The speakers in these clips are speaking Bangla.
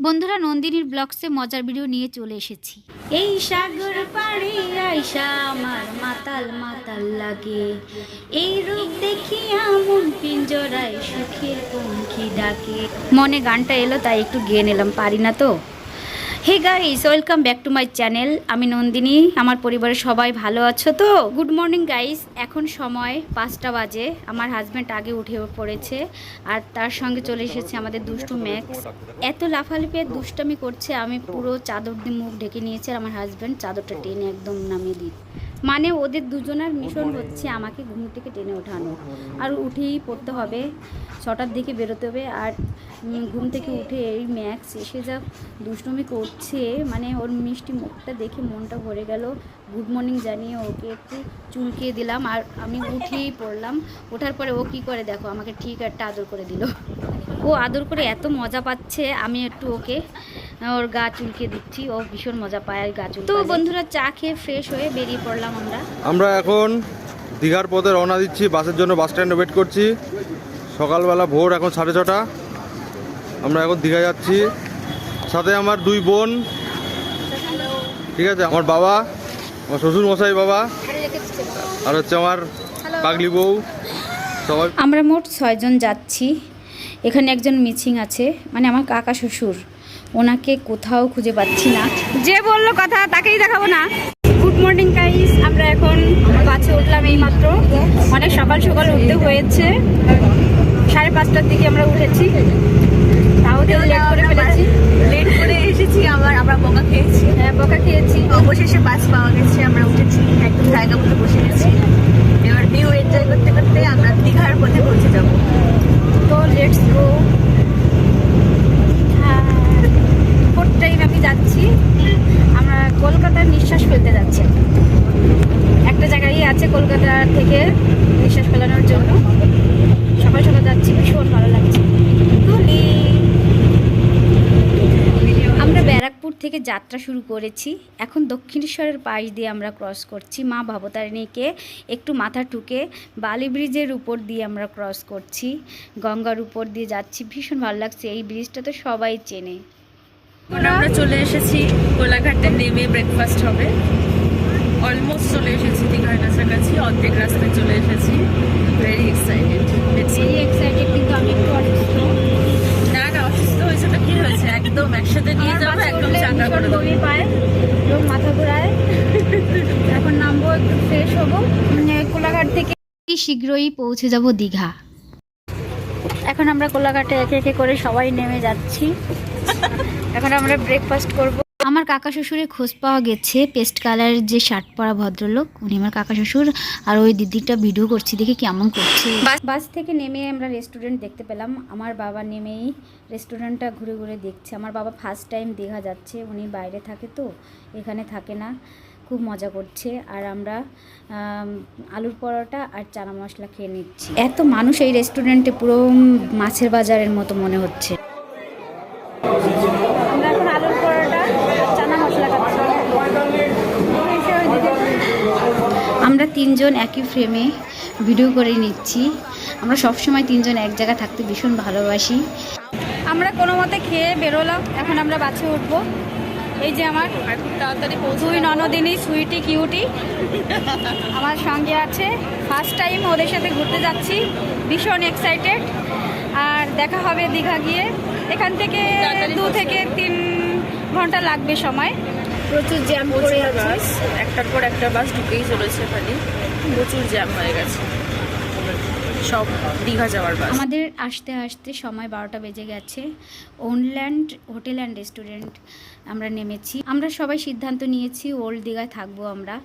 বন্ধুরা নন্দিনীর ব্লগসে মজার ভিডিও নিয়ে চলে এসেছি। এই সাগর পাড়ে আইসা আমার মাতাল মাতাল লাগে। এই রূপ দেখিয়া মন পিঞ্জরায় সুখের পঙ্খী ডাকে। মনে গানটা এলো তাই একটু গিয়ে নিলাম। পারি না তো? Hey guys welcome back to my channel আমি নন্দিনী, আমার পরিবারের সবাই ভালো আছো তো? গুড মর্নিং গাইস এখন সময় পাঁচটা বাজে। আমার হাজব্যান্ড আগে উঠে পড়েছে আর তার সঙ্গে চলে এসেছে আমাদের দুষ্টু ম্যাক্স এত লাফালাফি আর দুষ্টামি করছে, আমি পুরো চাদর দিয়ে মুখ ঢেকে নিয়েছি আর আমার হাজব্যান্ড চাদরটা টেনে একদম নামিয়ে দিই মানে ওদের দুজনের মিশন হচ্ছে আমাকে ঘুম থেকে টেনে ওঠানো। আর উঠেই পড়তে হবে ছটার দিকে বেরোতে হবে। আর ঘুম থেকে উঠে এই ম্যাক্স এসে যা দুষ্টুমি করছে মানে ওর মিষ্টি মুখটা দেখে মনটা ভরে গেল। গুড মর্নিং জানিয়ে ওকে একটু চুলকিয়ে দিলাম। আর আমি উঠেই পড়লাম। ওঠার পরে ও কি করে দেখো আমাকে ঠিক একটা আদর করে দিল। ও আদর করে এত মজা পাচ্ছে আমি একটু ওকে ওর গা চুলকিয়ে দিচ্ছি ও ভীষণ মজা পায় গা চুল তো বন্ধুরা চা খেয়ে ফ্রেশ হয়ে বেরিয়ে পড়লাম আমরা। আমরা এখন দীঘার পথে রওনা দিচ্ছি বাসের জন্য বাস স্ট্যান্ডে ওয়েট করছি। সকালবেলা ভোর এখন সাড়ে ছটা। আমরা এখন দীঘা যাচ্ছি। সাথে আমার দুই বোন। ঠিক আছে আমার বাবা আমার শ্বশুর মশাই বাবা আর হচ্ছে আমার পাগলি বউ। সবাই আমরা মোট ছয়জন যাচ্ছি। এখানে একজন মিছিং আছে মানে আমার কাকা শ্বশুর। ওনাকে কোথাও খুঁজে পাচ্ছি না। যে বলল কথা তাকেই দেখাবো না। গুড মর্নিং গাইস আমরা এখন বাসে উঠলাম এই মাত্র অনেক সকাল সকাল উঠতে হয়েছে। সাড়ে পাঁচটার দিকে আমরা উঠেছি। তাও তো লেট করে ফেলেছি। লেট করে এসেছি আবার আমরা বকা খেয়েছি। হ্যাঁ বকা খেয়েছি। অবশেষে বাস পাওয়া গেছে আমরা উঠেছি। একদম জায়গা মতো বসে গেছি। এবার ভিউ এনজয় করতে করতে আমরা দীঘার পথে পৌঁছে যাব। তো লেটস গো ফোর্থ টাইম আমি যাচ্ছি। আমরা কলকাতার নিঃশ্বাস ফেলতে যাচ্ছি। একটা জায়গায় আছে কলকাতা থেকে নিঃশ্বাস ফেলানোর জন্য। সকাল সকাল যাচ্ছি, ভীষণ ভালো লাগছে। আমরা ব্যারাকপুর থেকে যাত্রা শুরু করেছি। এখন দক্ষিণেশ্বরের পাশ দিয়ে আমরা ক্রস করছি। মা ভবতারিণীকে একটু মাথা ঠুকে বালি ব্রিজের উপর দিয়ে আমরা ক্রস করছি। গঙ্গার উপর দিয়ে যাচ্ছি। ভীষণ ভালো লাগছে। এই ব্রিজটা তো সবাই চেনে। আমরা চলে এসেছি কোলাঘাটে নেমে ব্রেকফাস্ট হবে। অলমোস্ট চলে এসেছি দীঘার কাছাকাছি অর্ধেক রাস্তায় চলে এসেছি। ভেরি এক্সাইটেড এই এক্সাইটেড কিন্তু আমি একটু অসুস্থ। না না অসুস্থ হয়েছে ওটা কি হয়েছে? একদম একসাথে নিয়ে যাব একদম চাঙ্গা করে বমি পায় এবং মাথা ঘোরায়। এখন নামবো একটু ফ্রেশ হব। মানে কোলাঘাট থেকে শীঘ্রই পৌঁছে যাব দীঘা। এখন আমরা কোলাঘাটে একে একে করে সবাই নেমে যাচ্ছি। এখন আমরা ব্রেকফাস্ট করব। আমার কাকা শ্বশুরের খোঁজ পাওয়া গেছে পেস্ট কালারের যে শার্ট পরা ভদ্রলোক। উনি আমার কাকা শ্বশুর আর ওই দিদিটা ভিডিও করছি দেখি কেমন করছে। বাস থেকে নেমে আমরা রেস্টুরেন্ট দেখতে পেলাম। আমার বাবা নেমেই রেস্টুরেন্টটা ঘুরে ঘুরে দেখছে। আমার বাবা ফার্স্ট টাইম দীঘা যাচ্ছে। উনি বাইরে থাকে তো এখানে থাকে না। খুব মজা করছে। আর আমরা আলুর পরোটা আর চানা মশলা খেয়ে নিচ্ছি। এত মানুষ এই রেস্টুরেন্টে পুরো মাছের বাজারের মতো মনে হচ্ছে। আমরা এখন আলুর পরোটা চানা মশলা আমরা তিনজন একই ফ্রেমে ভিডিও করে নিচ্ছি। আমরা সবসময় তিনজন এক জায়গায় থাকতে ভীষণ ভালোবাসি। আমরা কোনো মতে খেয়ে বেরোলাম এখন আমরা বাসে উঠবো। এই যে আমার তাড়াতাড়ি দুই ননদিনী সুইটি কিউটি। আমার সঙ্গে আছে। ফার্স্ট টাইম ওদের সাথে ঘুরতে যাচ্ছি ভীষণ এক্সাইটেড আর দেখা হবে দীঘা গিয়ে। এখান থেকে দু থেকে তিন ঘণ্টা লাগবে সময়। প্রচুর জ্যাম আছে বাস একটার পর একটা বাস ঢুকেই চলেছে খালি প্রচুর জ্যাম হয়ে গেছে। সব দীঘা যাওয়ার বাস। আমাদের আসতে আসতে সময় বারোটা বেজে গেছে। ওনল্যান্ড হোটেল অ্যান্ড রেস্টুরেন্ট আমরা নেমেছি। আমরা সবাই সিদ্ধান্ত নিয়েছি ওল্ড দীঘায় থাকব আমরা।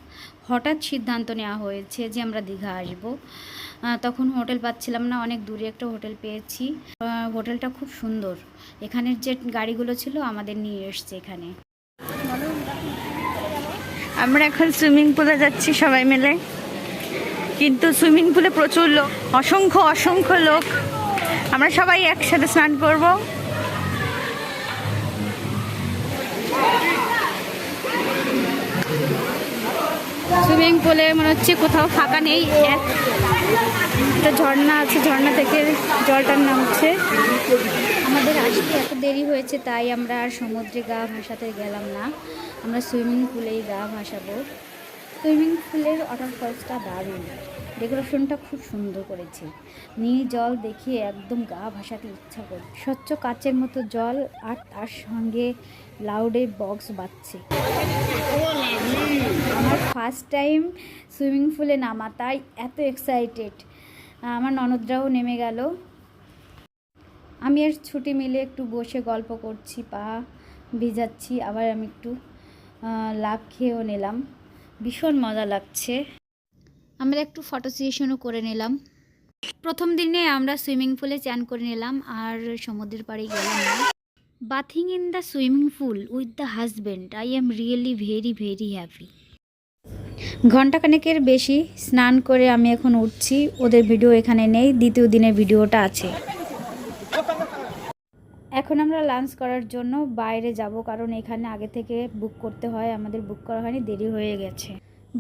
হঠাৎ সিদ্ধান্ত নেওয়া হয়েছে যে আমরা দীঘা আসব। তখন হোটেল পাচ্ছিলাম না অনেক দূরে একটা হোটেল পেয়েছি। হোটেলটা খুব সুন্দর। এখানের যে গাড়িগুলো ছিল আমাদের নিয়ে এসছে এখানে। আমরা এখন সুইমিং পুলে যাচ্ছি সবাই মিলে। কিন্তু সুইমিং পুলে প্রচুর লোক অসংখ্য অসংখ্য লোক। আমরা সবাই একসাথে স্নান করব। সুইমিং পুলে মনে হচ্ছে কোথাও ফাঁকা নেই এক একটা ঝর্ণা আছে, ঝর্ণা থেকে জলটার নামছে। আমাদের আসতে এত দেরি হয়েছে, তাই আমরা আর সমুদ্রে গা ভাসাতে গেলাম না। আমরা সুইমিং পুলেই গা ভাসাবো। সুইমিং পুলের ওয়াটার ফলসটা দারুণ। ডেকোরেশনটা খুব সুন্দর করেছে। নীল জল দেখিয়ে একদম গা ভাসাতে ইচ্ছা করে স্বচ্ছ কাচের মতো জল আর তার সঙ্গে লাউডে বক্স বাজছে। আমার ফার্স্ট টাইম সুইমিং পুলে নামা, তাই এত এক্সাইটেড আমার ননদরাও নেমে গেল। আমি আর ছুটি মিলে একটু বসে গল্প করছি, পা ভিজাচ্ছি, আবার আমি একটু লাভ খেয়েও নিলাম। ভীষণ মজা লাগছে। আমরা একটু ফটো সেশনও করে নিলাম। প্রথম দিনে আমরা সুইমিং পুলে চান করে নিলাম, আর সমুদ্রের পাড়ে গেলাম bathing in the swimming pool with the husband I am really very very happy ঘন্টাখানেকের বেশি স্নান করে আমি এখন উঠছি। ওদের ভিডিও এখানে নেই। দ্বিতীয় দিনের ভিডিওটা আছে। এখন আমরা লাঞ্চ করার জন্য বাইরে যাব কারণ এখানে আগে থেকে বুক করতে হয়। আমাদের বুক করা হয়নি দেরি হয়ে গেছে।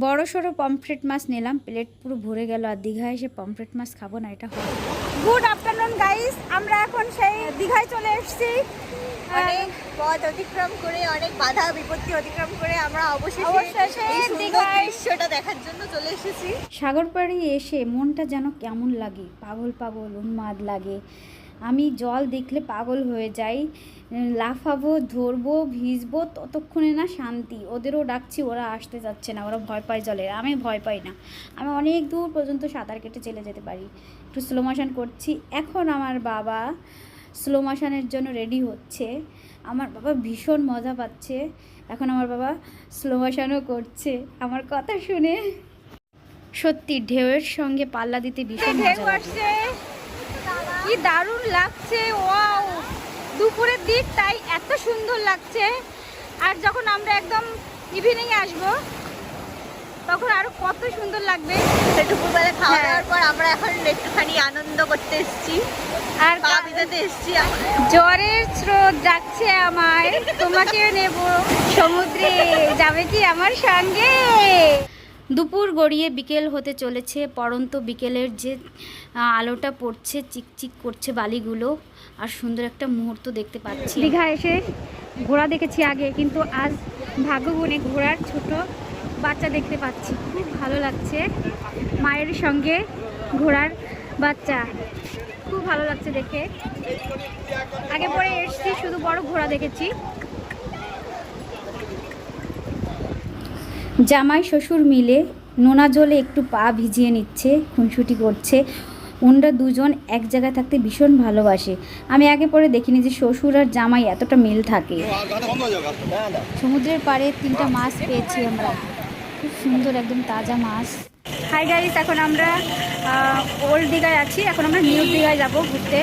বড় সড়ো পমফ্রেট মাছ নিলাম। প্লেট পুরো ভরে গেল আর দীঘায় এসে পমফ্রেট মাছ খাব না এটা হয় গুড আফটারনুন গাইস আমরা এখন সেই দীঘায় চলে এসেছি। অনেক পথ অতিক্রম করে অনেক বাধা বিপত্তি অতিক্রম করে আমরা অবশেষে এই সুন্দর দৃশ্যটা দেখার জন্য চলে এসেছি। সাগর পাড়ে এসে মনটা যেন কেমন লাগে পাগল পাগল উন্মাদ লাগে। আমি জল দেখলে পাগল হয়ে যাই লাফাবো ধরবো ভিজবো ততক্ষণে না শান্তি। ওদেরও ডাকছি ওরা আসতে যাচ্ছে না ওরা ভয় পায় জলে। আমি ভয় পাই না। আমি অনেক দূর পর্যন্ত সাঁতার কেটে চলে যেতে পারি। একটু স্লো মোশন করছি। এখন আমার বাবা স্লো মোশনের জন্য রেডি হচ্ছে। আমার বাবা ভীষণ মজা পাচ্ছে। এখন আমার বাবা স্লো মোশনও করছে। আমার কথা শুনে। সত্যি ঢেউয়ের সঙ্গে পাল্লা দিতে ভীষণ মজা কি দারুণ লাগছে। ওয়াও! দুপুরের দিক তাই এত সুন্দর লাগছে। আর যখন আমরা একদম ইভিনিং আসব তখন আরও কত সুন্দর লাগবে। দুপুরবেলা খাওয়া হ্যাঁ। দাওয়ার পর আমরা এখন একটুখানি আনন্দ করতে এসেছি। আর ভিজাতে এসেছি জ্বরের স্রোত যাচ্ছে আমায়। তোমাকেও নেব। সমুদ্রে যাবে কি আমার সঙ্গে? দুপুর গড়িয়ে বিকেল হতে চলেছে। পরন্ত বিকেলের যে আলোটা পড়ছে চিকচিক করছে বালিগুলো আর সুন্দর একটা মুহূর্ত দেখতে পাচ্ছি। দীঘা এসে ঘোড়া দেখেছি আগে কিন্তু আজ ভাগ্যগুণে ঘোড়ার ছোট বাচ্চা দেখতে পাচ্ছি। খুব ভালো লাগছে মায়ের সঙ্গে ঘোড়ার বাচ্চা। খুব ভালো লাগছে দেখে। আগে পরে এসেছি শুধু বড় ঘোড়া দেখেছি। জামাই শ্বশুর মিলে নোনা জলে একটু পা ভিজিয়ে নিচ্ছে খুনসুটি করছে। ওনরা দুজন এক জায়গায় থাকতে ভীষণ ভালোবাসে। আমি আগে পরে দেখিনি যে শ্বশুর আর জামাই এতটা মিল থাকে। সমুদ্রের পাড়ে তিনটা মাছ পেয়েছি আমরা। সুন্দর একদম তাজা মাছ। হাই গাইস এখন আমরা ওল্ড দীঘায় আছি। এখন আমরা নিউ দীঘায় যাব ঘুরতে।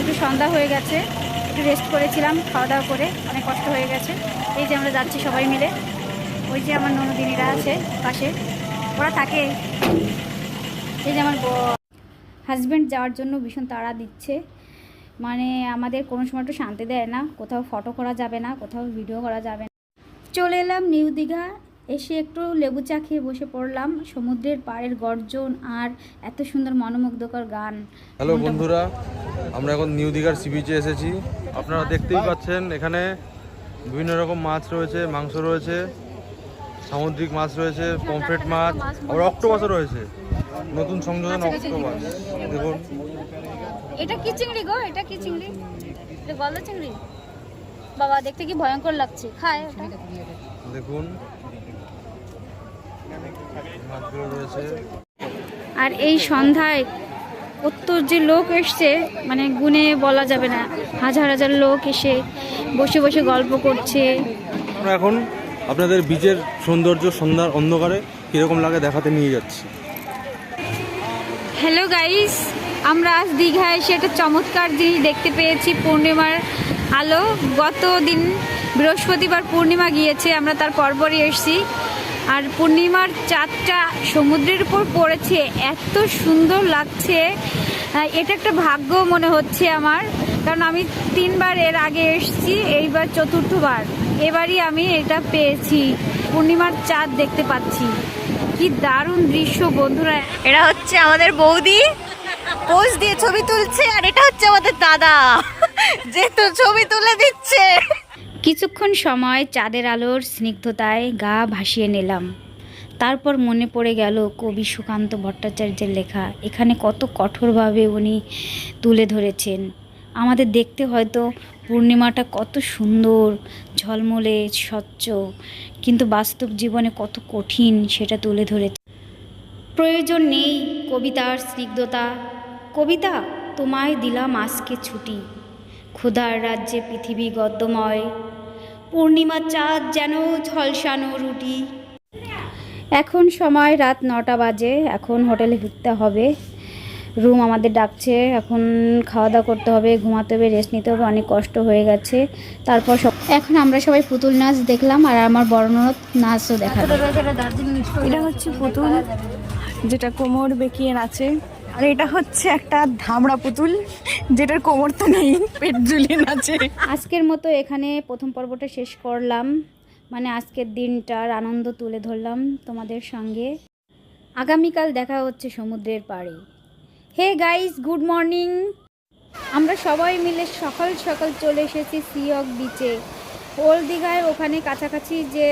একটু সন্ধ্যা হয়ে গেছে। একটু রেস্ট করেছিলাম খাওয়া দাওয়া করে। অনেক কষ্ট হয়ে গেছে। এই যে আমরা যাচ্ছি সবাই মিলে। ওই যে আমার ননদিনীরা আছে পাশে। ওরা থাকে। এই যে আমার হাজব্যান্ড যাওয়ার জন্য ভীষণ তাড়া দিচ্ছে। মানে আমাদের কোনো সময় একটু শান্তি দেয় না। কোথাও ফটো করা যাবে না, কোথাও ভিডিও করা যাবে না। চলে এলাম নিউ দীঘা। এসে একটু লেবু চা খেয়ে বসে পড়লাম। সমুদ্রের পাড়ের গর্জন আর এত সুন্দর মনোমুগ্ধকর গান। হ্যালো বন্ধুরা আমরা এখন নিউ দীঘার সি বিচে এসেছি। আপনারা দেখতেই পাচ্ছেন এখানে বিভিন্ন রকম মাছ রয়েছে মাংস রয়েছে সামুদ্রিক মাছ রয়েছে পমফ্রেট মাছ আবার অক্টোপাসও রয়েছে। নতুন সংযোজন অক্টোপাস। দেখুন। এটা কি চিংড়ি গো? এটা কি চিংড়ি? এটা গলদা চিংড়ি? বাবা দেখতে কি ভয়ঙ্কর লাগছে। খায় দেখুন। আর এই সন্ধ্যায় কত যে লোক এসছে মানে গুনে বলা যাবে না হাজার হাজার লোক এসে বসে বসে গল্প করছে। আমরা এখন আপনাদের বীজের সৌন্দর্য সন্ধ্যার অন্ধকারে কীরকম লাগে দেখাতে নিয়ে যাচ্ছি। হ্যালো গাইস আমরা আজ দীঘায় এসে একটা চমৎকার জিনিস দেখতে পেয়েছি পূর্ণিমার আলো। গত দিন বৃহস্পতিবার পূর্ণিমা গিয়েছে আমরা তার পরপরই এসেছি। আর পূর্ণিমার চাঁদটা সমুদ্রের উপর পড়েছে, এত সুন্দর লাগছে। এটা একটা ভাগ্য মনে হচ্ছে আমার, কারণ আমি তিনবার এর আগে এসেছি, এইবার চতুর্থবার। এবারই আমি এটা পেয়েছি, পূর্ণিমার চাঁদ দেখতে পাচ্ছি। কি দারুণ দৃশ্য বন্ধুরা। এরা হচ্ছে আমাদের বৌদি, পোজ দিয়ে ছবি তুলছে, আর এটা হচ্ছে আমাদের দাদা, যে তো ছবি তুলে দিচ্ছে। কিছুক্ষণ সময় চাঁদের আলোর স্নিগ্ধতায় গা ভাসিয়ে নিলাম। তারপর মনে পড়ে গেল কবি সুকান্ত ভট্টাচার্যের লেখা, এখানে কত কঠোরভাবে উনি তুলে ধরেছেন। আমাদের দেখতে হয়তো পূর্ণিমাটা কত সুন্দর, ঝলমলে, স্বচ্ছ, কিন্তু বাস্তব জীবনে কত কঠিন সেটা তুলে ধরেছে। প্রয়োজন নেই কবিতার স্নিগ্ধতা। কবিতা, তোমায় দিলাম আজকে ছুটি। ক্ষুধার রাজ্যে পৃথিবী গদ্যময়। পূর্ণিমার চাঁদ যেন ঝলসানো রুটি। এখন সময় রাত নটা বাজে, এখন হোটেলে ফিরতে হবে। রুম আমাদের ডাকছে, এখন খাওয়া দাওয়া করতে হবে, ঘুমাতে হবে রেস্ট নিতে হবে, অনেক কষ্ট হয়ে গেছে। তারপর সব এখন আমরা সবাই পুতুল নাচ দেখলাম, আর আমার বর্ণনাথ নাচও দেখা এটা হচ্ছে পুতুল, যেটা কোমর বেঁকিয়ে নাচে। আর এটা হচ্ছে একটা ধামড়া পুতুল, যেটার কোমর তো নেই, পেট ঝুলিয়ে নাচে আজকের মতো এখানে প্রথম পর্বটা শেষ করলাম। মানে আজকের দিনটার আনন্দ তুলে ধরলাম তোমাদের সঙ্গে। আগামীকাল দেখা হচ্ছে সমুদ্রের পাড়ে। Hey guys, good morning. আমরা সবাই মিলে সকাল সকাল চলে এসেছি সিয়ক বিচে। ওল্ড দীঘায় ওখানে কাছাকাছি যে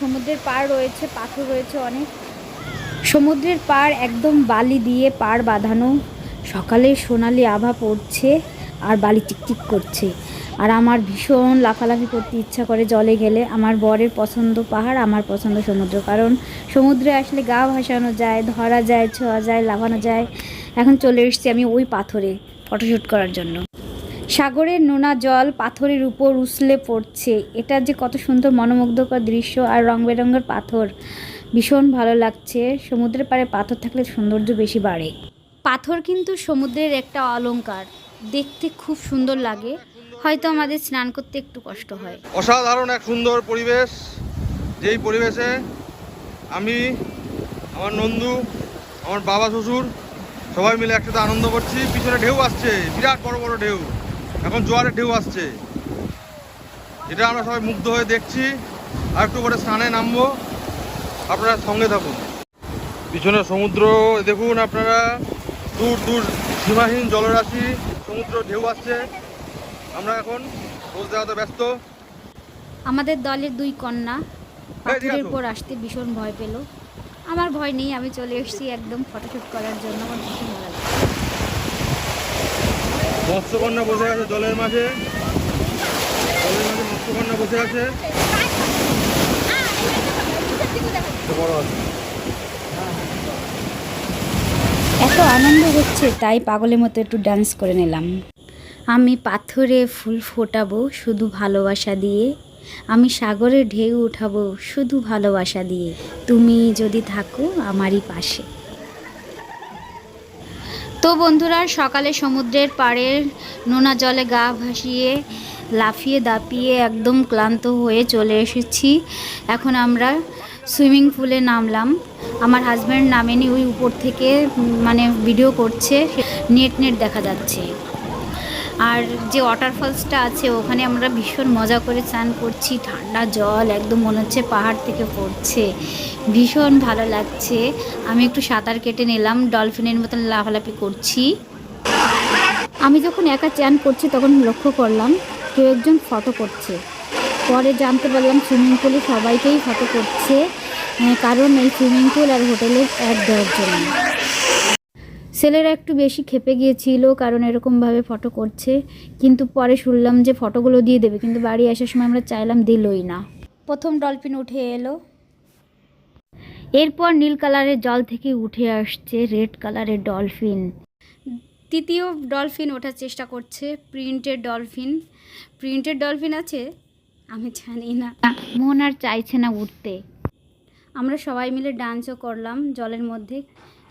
সমুদ্রের পাড় রয়েছে, পাথর রয়েছে অনেক। সমুদ্রের পাড় একদম বালি দিয়ে পাড় বাঁধানো। সকালে সোনালি আভা পড়ছে আর বালি টিকটিক করছে। আর আমার ভীষণ লাফালাফি করতে ইচ্ছা করে জলে গেলে। আমার বরের পছন্দ পাহাড়, আমার পছন্দ সমুদ্র। কারণ সমুদ্রে আসলে গা ভাসানো যায়, ধরা যায়, ছোঁয়া যায়, লাফানো যায়। এখন চলে এসেছি আমি ওই পাথরে ফটোশ্যুট করার জন্য। সাগরের নোনা জল পাথরের উপর উছলে পড়ছে। এটা যে কত সুন্দর মনোমুগ্ধকর দৃশ্য আর রং বেরঙের পাথর। ভীষণ ভালো লাগছে। সমুদ্রের পাড়ে পাথর থাকলে সৌন্দর্য বেশি বাড়ে। পাথর কিন্তু সমুদ্রের একটা অলঙ্কার দেখতে খুব সুন্দর লাগে। হয়তো আমাদের স্নান করতে একটু কষ্ট হয়। অসাধারণ এক সুন্দর পরিবেশ। যেই পরিবেশে আমি আমার নন্দু আমার বাবা শ্বশুর সবাই মিলে একসাথে আনন্দ করছি। পিছনে ঢেউ আসছে বিরাট বড় বড় ঢেউ। এখন জোয়ারের ঢেউ আসছে। এটা আমরা সবাই মুগ্ধ হয়ে দেখছি। আর একটু পরে স্নানে নামবো। আপনারা সঙ্গে থাকুন। পিছনে সমুদ্র দেখুন আপনারা দূর দূর সীমাহীন জলরাশি সমুদ্র ঢেউ আসছে। আমরা এখন রোজ দেওয়াতে ব্যস্ত। আমাদের দলের দুই কন্যা পাথরের উপর আসতে ভীষণ ভয় পেল। আমার ভয় নেই আমি চলে এসেছি একদম ফটোশ্যুট করার জন্য আমার ভীষণ ভালো লাগে। মৎস্যকন্যা বসে আছে জলের মাঝে। জলের মাঝে মৎস্যকন্যা বসে আছে। এত আনন্দ হচ্ছে, তাই পাগলের মতো একটু ডান্স করে নিলাম। আমি পাথরে ফুল ফোটাবো শুধু ভালোবাসা দিয়ে। আমি সাগরে ঢেউ উঠাবো শুধু ভালোবাসা দিয়ে। তুমি যদি থাকো আমারই পাশে। তো বন্ধুরা, সকালে সমুদ্রের পাড়ের নোনা জলে গা ভাসিয়ে, লাফিয়ে দাপিয়ে একদম ক্লান্ত হয়ে চলে এসেছি। এখন আমরা সুইমিং পুলে নামলাম। আমার হাজব্যান্ড নামেনি, ওই উপর থেকে মানে ভিডিও করছে নেট নেট দেখা যাচ্ছে। আর যে ওয়াটারফলসটা আছে, ওখানে আমরা ভীষণ মজা করে স্নান করছি, ঠান্ডা জল, একদম মনে হচ্ছে পাহাড় থেকে পড়ছে। ভীষণ ভালো লাগছে। আমি একটু সাঁতার কেটে নিলাম ডলফিনের মতন লাফালাফি করছি। আমি যখন একা চ্যান করছি, তখন লক্ষ্য করলাম, কেউ একজন ফটো করছে। পরে জানতে পারলাম সুইমিং পুলে সবাইকেই ফটো করছে কারণ এই সুইমিং পুল আর হোটেলে অ্যাড দেওয়ার জন্য। ছেলেরা একটু বেশি খেপে গিয়েছিল কারণ এরকমভাবে ফটো করছে। কিন্তু পরে শুনলাম যে ফটোগুলো দিয়ে দেবে কিন্তু বাড়ি আসার সময় আমরা চাইলাম দিলই না। প্রথম ডলফিন উঠে এলো। এরপর নীল কালারের জল থেকে উঠে আসছে রেড কালারের ডলফিন। তৃতীয় ডলফিন ওঠার চেষ্টা করছে প্রিন্টেড ডলফিন। প্রিন্টেড ডলফিন আছে? আমি জানি না। মন আর চাইছে না উঠতে। আমরা সবাই মিলে ডান্সও করলাম জলের মধ্যে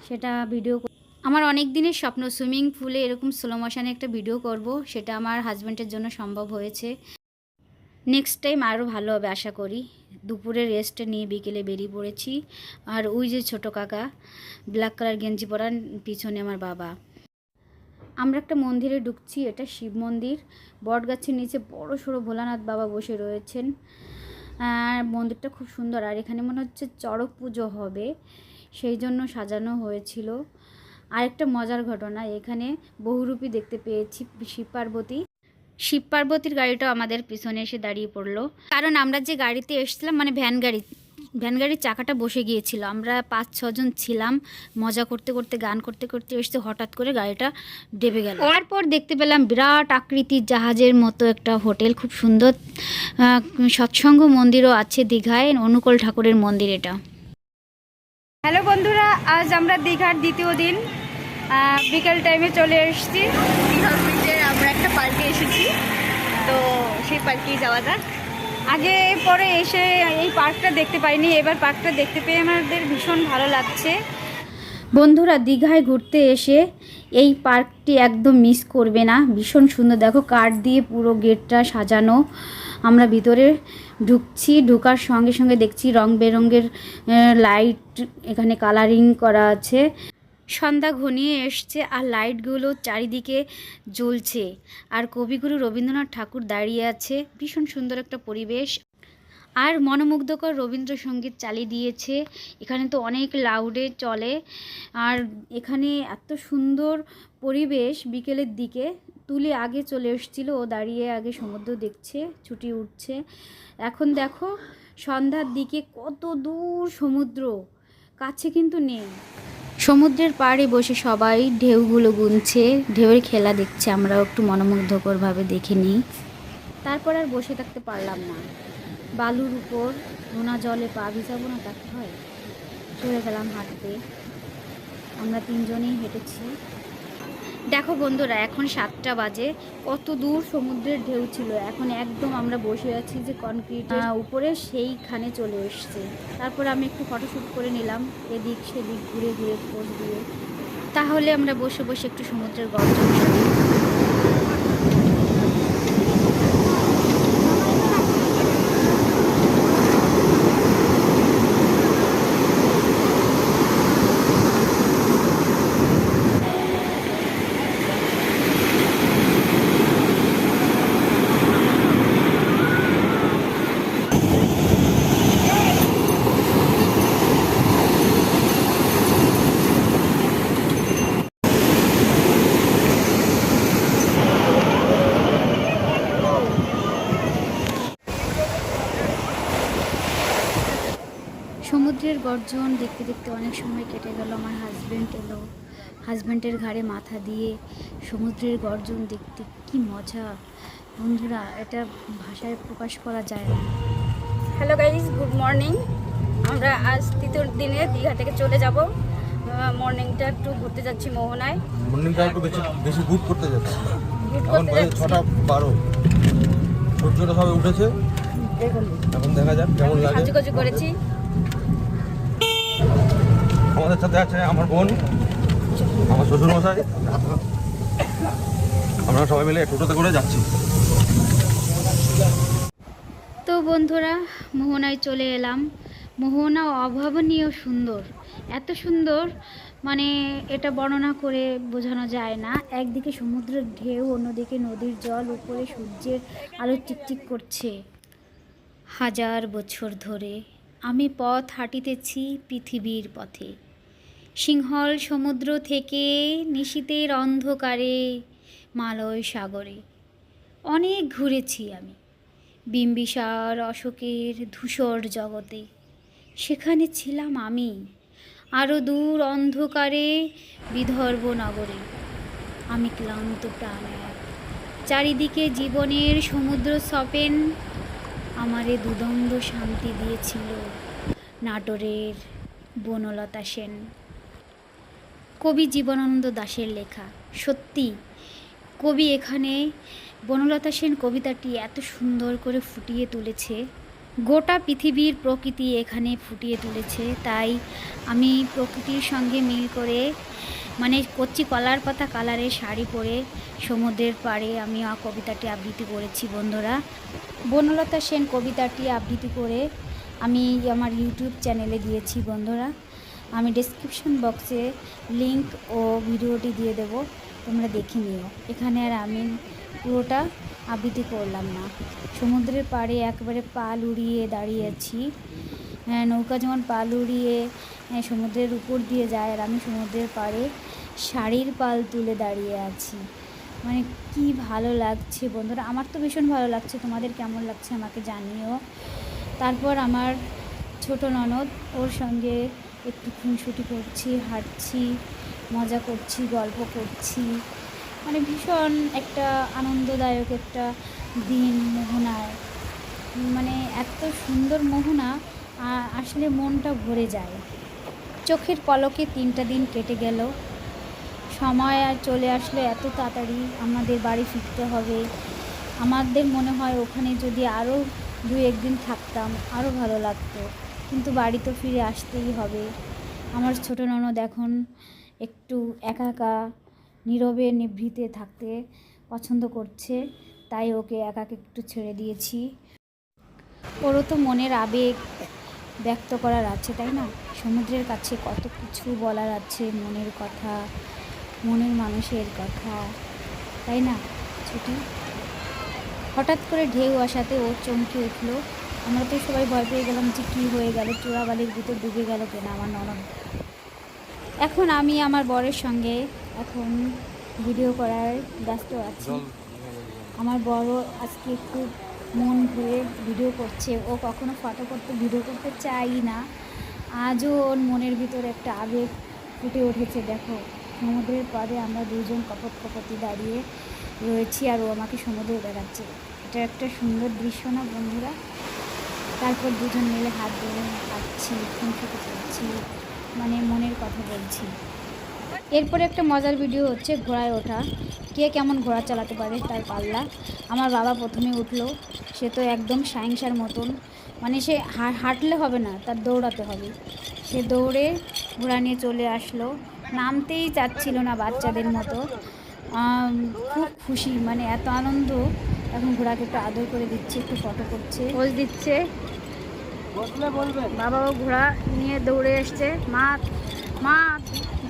সেটা ভিডিও আমার অনেক দিনের স্বপ্ন সুইমিং পুলে এরকম স্লো মোশনে একটা ভিডিও করব সেটা আমার হাজব্যান্ডের জন্য সম্ভব হয়েছে। নেক্সট টাইম আরও ভালো হবে আশা করি। দুপুরে রেস্ট নিয়ে বিকেলে বেরিয়ে পড়েছি। আর ওই যে ছোট কাকা ব্ল্যাক কালার গেঞ্জি পরান পিছনে আমার বাবা। আমরা একটা মন্দিরে ঢুকছি, এটা শিব মন্দির। বট গাছের নিচে বড় সড়ো ভোলানাথ বাবা বসে রয়েছেন। আর মন্দিরটা খুব সুন্দর, আর এখানে মনে হচ্ছে চড়ক পুজো হবে, সেই জন্য সাজানো হয়েছিল। আরেকটা মজার ঘটনা, এখানে বহুরূপী দেখতে পেয়েছি শিব পার্বতী। শিব পার্বতীর গাড়িটাও আমাদের পিছনে এসে দাঁড়িয়ে পড়ল। কারণ আমরা যে গাড়িতে এসেছিলাম মানে ভ্যান গাড়ি ভ্যান গাড়ির চাকাটা বসে গিয়েছিল। আমরা পাঁচ ছজন ছিলাম। মজা করতে করতে গান করতে করতে এসে হঠাৎ করে গাড়িটা ডেবে গেল। তারপর দেখতে পেলাম বিরাট আকৃতির জাহাজের মতো একটা হোটেল খুব সুন্দর। সৎসঙ্গ মন্দিরও আছে দীঘায় অনুকূল ঠাকুরের মন্দির এটা। হ্যালো বন্ধুরা আজ আমরা দীঘার দ্বিতীয় দিন বিকেল টাইমে চলে এসেছি। আমরা একটা পার্কে এসেছি। তো সেই পার্কেই যাওয়া যাক। আগে পরে এসে এই পার্কটা দেখতে পাইনি, এবার পার্কটা দেখতে পেয়ে আমাদের ভীষণ ভালো লাগছে। বন্ধুরা, দীঘায় ঘুরতে এসে এই পার্কটি একদম মিস করবে না, ভীষণ সুন্দর। দেখো, কাঠ দিয়ে পুরো গেটটা সাজানো। আমরা ভিতরে ঢুকছি, ঢোকার সঙ্গে সঙ্গে দেখছি রং বেরঙের লাইট এখানে কালারিং করা আছে। সন্ধ্যা ঘনিয়ে এসছে আর লাইটগুলো চারিদিকে জ্বলছে। আর কবিগুরু রবীন্দ্রনাথ ঠাকুর দাঁড়িয়ে আছে। ভীষণ সুন্দর একটা পরিবেশ। আর মনোমুগ্ধকর রবীন্দ্রসঙ্গীত চালিয়ে দিয়েছে। এখানে তো অনেক লাউডে চলে। আর এখানে এত সুন্দর পরিবেশ বিকেলের দিকে। তুলে আগে চলে এসেছিল, ও দাঁড়িয়ে আগে সমুদ্র দেখছে, ছুটি উঠছে। এখন দেখো, সন্ধ্যার দিকে কত দূর সমুদ্র। কাছে কিন্তু নেই। সমুদ্রের পাড়ে বসে সবাই ঢেউগুলো গুনছে। ঢেউয়ের খেলা দেখছে আমরাও একটু মনোমুগ্ধকরভাবে দেখে নিই। তারপর আর বসে থাকতে পারলাম না। বালুর উপর নোনা জলে পা ভিজাবো না তাকে হয়? চলে গেলাম হাঁটতে। আমরা তিনজনেই হেঁটেছি। দেখো বন্ধুরা, এখন সাতটা বাজে। কত দূর সমুদ্রের ঢেউ ছিল। এখন একদম আমরা বসে আছি যে কনক্রিট উপরে, সেইখানে চলে এসছে। তারপর আমি একটু ফটোশ্যুট করে নিলাম, এদিক সেদিক ঘুরে ঘুরে পোজ দিয়ে তাহলে আমরা বসে বসে একটু সমুদ্রের গর্জন শুনি সমুদ্রের গর্জন দেখতে দেখতে অনেক সময় কেটে গেল। আমার হাজব্যান্ড এলো। হাজব্যান্ডের ঘাড়ে মাথা দিয়ে সমুদ্রের গর্জন দেখতে কি মজা। বন্ধুরা এটা ভাষায় প্রকাশ করা যায় না। হ্যালো গাইজ গুড মর্নিং আমরা আজ তৃতীয় দিনে দীঘা থেকে চলে যাব। মর্নিংটা একটু ঘুরতে যাচ্ছি মোহনায়। মর্নিংটা একটু বেশি বেশি বুট করতে যাচ্ছি। এখন বাজে ছটা বারো। সূর্যটা সবে উঠেছে। এখন দেখা যাক কেমন লাগে। করেছি। আমাদের সাথে আছে আমার বোন, আমার শ্বশুর মশাই আমরা সবাই মিলে টোটোতে করে যাচ্ছি। তো বন্ধুরা, মোহনায় চলে এলাম। মোহনা অভাবনীয় সুন্দর। এত সুন্দর মানে এটা বর্ণনা করে বোঝানো যায় না। একদিকে সমুদ্রের ঢেউ, অন্যদিকে নদীর জল, উপরে সূর্যের আলো চিকচিক করছে। হাজার বছর ধরে আমি পথ হাঁটিতেছি পৃথিবীর পথে। সিংহল সমুদ্র থেকে নিশীতের অন্ধকারে, মালয় সাগরে। অনেক ঘুরেছি আমি বিম্বিসার অশোকের ধূসর জগতে। সেখানে ছিলাম আমি আরও দূর অন্ধকারে বিদর্ভ নগরে। আমি ক্লান্ত প্রাণ। চারিদিকে জীবনের সমুদ্র সপেন, আমারে দুদণ্ড শান্তি দিয়েছিল নাটোরের বনলতা সেন। কবি জীবনানন্দ দাশের লেখা। সত্যি, কবি এখানে বনলতা সেন কবিতাটি এত সুন্দর করে ফুটিয়ে তুলেছে। গোটা পৃথিবীর প্রকৃতি এখানে ফুটিয়ে তুলেছে। তাই আমি প্রকৃতির সঙ্গে মিল করে মানে কচ্ছি কলার পাতা কালারের শাড়ি পরে সমুদ্রের পাড়ে আমি কবিতাটি আবৃত্তি করেছি, বন্ধুরা। বনলতা সেন কবিতাটি আবৃত্তি করে আমি আমার ইউটিউব চ্যানেলে দিয়েছি, বন্ধুরা। আমি ডেসক্রিপশন বক্সে লিংক ও ভিডিওটি দিয়ে দেব তোমরা দেখে নিও। এখানে আর আমি পুরোটা আবৃত্তি করলাম না। সমুদ্রের পাড়ে একবারে পাল উড়িয়ে দাঁড়িয়ে আছি। হ্যাঁ, নৌকা যেমন পাল উড়িয়ে হ্যাঁ, সমুদ্রের উপর দিয়ে যায় আর আমি সমুদ্রের পাড়ে শাড়ির পাল তুলে দাঁড়িয়ে আছি। মানে কি ভালো লাগছে বন্ধুরা আমার তো ভীষণ ভালো লাগছে। তোমাদের কেমন লাগছে আমাকে জানিও। তারপর আমার ছোট ননদ ওর সঙ্গে একটু খুনসুটি করছি, হাঁটছি, মজা করছি, গল্প করছি। মানে ভীষণ একটা আনন্দদায়ক একটা দিন মোহনায় মানে এত সুন্দর মোহনা আসলে মনটা ভরে যায়। চোখের পলকে তিনটা দিন কেটে গেল। সময় আর চলে আসলে এত তাড়াতাড়ি, আমাদের বাড়ি ফিরতে হবে। আমাদের মনে হয় ওখানে যদি আরও দু একদিন থাকতাম আরও ভালো লাগতো। কিন্তু বাড়ি তো ফিরে আসতেই হবে। আমার ছোটো ননদ এখন একটু একা একা, নীরবে নিভৃতে থাকতে পছন্দ করছে, তাই ওকে একাকে একটু ছেড়ে দিয়েছি। ওরও তো মনের আবেগ ব্যক্ত করার আছে, তাই না? সমুদ্রের কাছে কত কিছু বলার আছে, মনের কথা, মনের মানুষের কথা, তাই না, ছুটি? হঠাৎ করে ঢেউ আসাতে ও চমকে উঠল আমরা তো সবাই ভয় পেয়ে গেলাম যে কী হয়ে গেল চোরাবালির ভিতর ডুবে গেল কেনা আমার ননদ। এখন আমি আমার বরের সঙ্গে এখন ভিডিও করার ব্যস্ত আছি। আমার বড় আজকে একটু মন ঘুরে ভিডিও করছে। ও কখনো ফটো করতে ভিডিও করতে চাই না। আজও ওর মনের ভিতরে একটা আবেগ ফুটে উঠেছে। দেখো সমুদ্রের পাড়ে আমরা দুজন কপট কপতি দাঁড়িয়ে রয়েছি আর ও আমাকে সমুদ্রে বেড়াচ্ছে এটা একটা সুন্দর দৃশ্য না বন্ধুরা? তারপর দুজন মিলে হাত ধরে হাঁটছি খুনসুটি করছি মানে মনের কথা বলছি। এরপরে একটা মজার ভিডিও হচ্ছে ঘোড়ায় ওঠা। কে কেমন ঘোড়া চালাতে পারে তার পাল্লা। আমার বাবা প্রথমে উঠল, সে তো একদম সাইংসার মতন। মানে সে হাঁটলে হবে না, তার দৌড়াতে হবে। সে দৌড়ে ঘোড়া নিয়ে চলে আসলো। নামতেই চাচ্ছিল না বাচ্চাদের মতো। খুব খুশি মানে এত আনন্দ। এখন ঘোড়াকে একটু আদর করে দিচ্ছে, একটু ফটো করছে। পোজ দিচ্ছে। বাবাও ঘোড়া নিয়ে দৌড়ে এসছে। মা মা,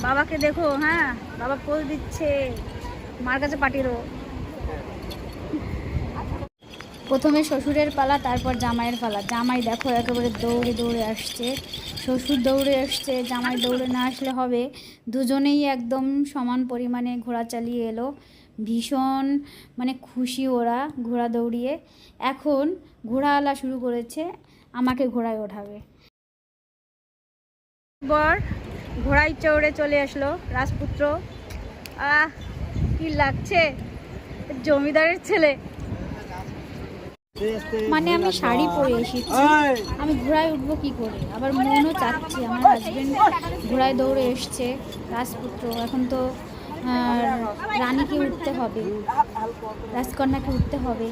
বাবাকে দেখো হ্যাঁ বাবা পোজ দিচ্ছে। মার কাছে পাঠিয়ে প্রথমে শ্বশুরের পালা, তারপর জামাইয়ের পালা। জামাই দেখো একেবারে দৌড়ে দৌড়ে আসছে। শ্বশুর দৌড়ে আসছে জামাই দৌড়ে না আসলে হবে। দুজনেই একদম সমান পরিমাণে ঘোড়া চালিয়ে এলো। ভীষণ মানে খুশি ওরা ঘোড়া দৌড়িয়ে। এখন ঘোড়াওয়ালা শুরু করেছে। আমাকে ঘোড়ায় ওঠাবে। বর ঘোড়ায় চৌড়ে চলে আসলো রাজপুত্র। আহ কি লাগছে? জমিদারের ছেলে। মানে আমি শাড়ি পরে এসেছি। আমি ঘোড়ায় উঠবো কি করে? আবার মনও চাচ্ছি আমার হাজবেন্ড ঘোড়ায় দৌড়ে এসছে রাজপুত্র। এখন তো রানীকে উঠতে হবে। রাজকন্যাকে উঠতে হবে।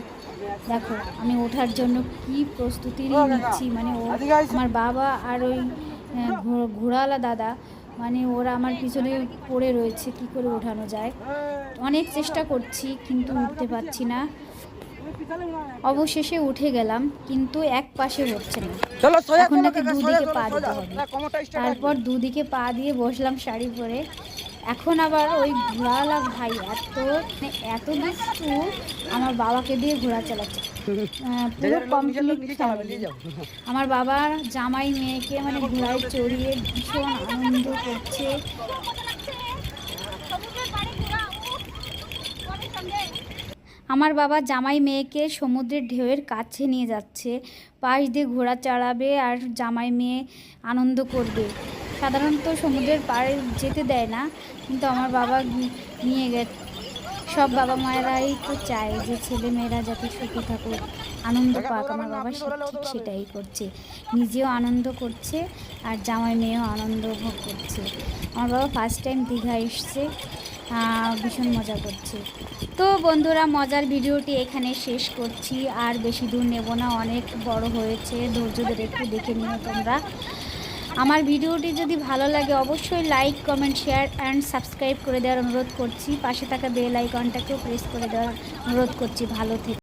দেখো আমি ওঠার জন্য কি প্রস্তুতি নিচ্ছি। মানে ও আমার বাবা আর ওই আহ, ঘো- ঘোড়াওয়ালা দাদা মানে ওরা আমার পিছনে পড়ে রয়েছে। কি করে ওঠানো যায়? অনেক চেষ্টা করছি কিন্তু উঠতে পারছি না। অবশেষে উঠে গেলাম কিন্তু এক পাশে হচ্ছে না। এখন নাকি দুদিকে পা দিতে হবে। তারপর দুদিকে পা দিয়ে বসলাম শাড়ি পরে। এখন আবার ওই ঘোড়াওয়ালা ভাই এত মানে এত দুষ্টু আমার বাবাকে দিয়ে ঘোড়া চালাচ্ছে। পুরো কমপ্লিট ফ্যামিলি আমার বাবার জামাই মেয়েকে মানে ঘোড়ায় চড়িয়ে ভীষণ আনন্দ করছে। আমার বাবা জামাই মেয়েকে সমুদ্রের ঢেউয়ের কাছে নিয়ে যাচ্ছে। পাশ দিয়ে ঘোড়া চালাবে আর জামাই মেয়ে আনন্দ করবে। সাধারণত সমুদ্রের পাড়ে যেতে দেয় না কিন্তু আমার বাবা নিয়ে গে সব বাবা মায়েরাই তো চায় যে ছেলে মেয়েরা যাতে সুখে থাকুক আনন্দ পাক আমার বাবা ঠিক সেটাই করছে নিজেও আনন্দ করছে আর জামাই মেয়েও আনন্দ ভোগ করছে। আমার বাবা ফার্স্ট টাইম দীঘা এসছে ভীষণ মজা করছে। তো বন্ধুরা মজার ভিডিওটি এখানে শেষ করছি আর বেশি দূর নেব না অনেক বড় হয়েছে ধৈর্য ধরে একটু দেখে নিও তোমরা। আমার ভিডিওটি যদি ভালো লাগে, অবশ্যই like comment share and subscribe করে দেওয়ার অনুরোধ করছি। পাশে থাকা বেল আইকনটাকেও প্রেস করে দেওয়ার অনুরোধ করছি। ভালো থেকে।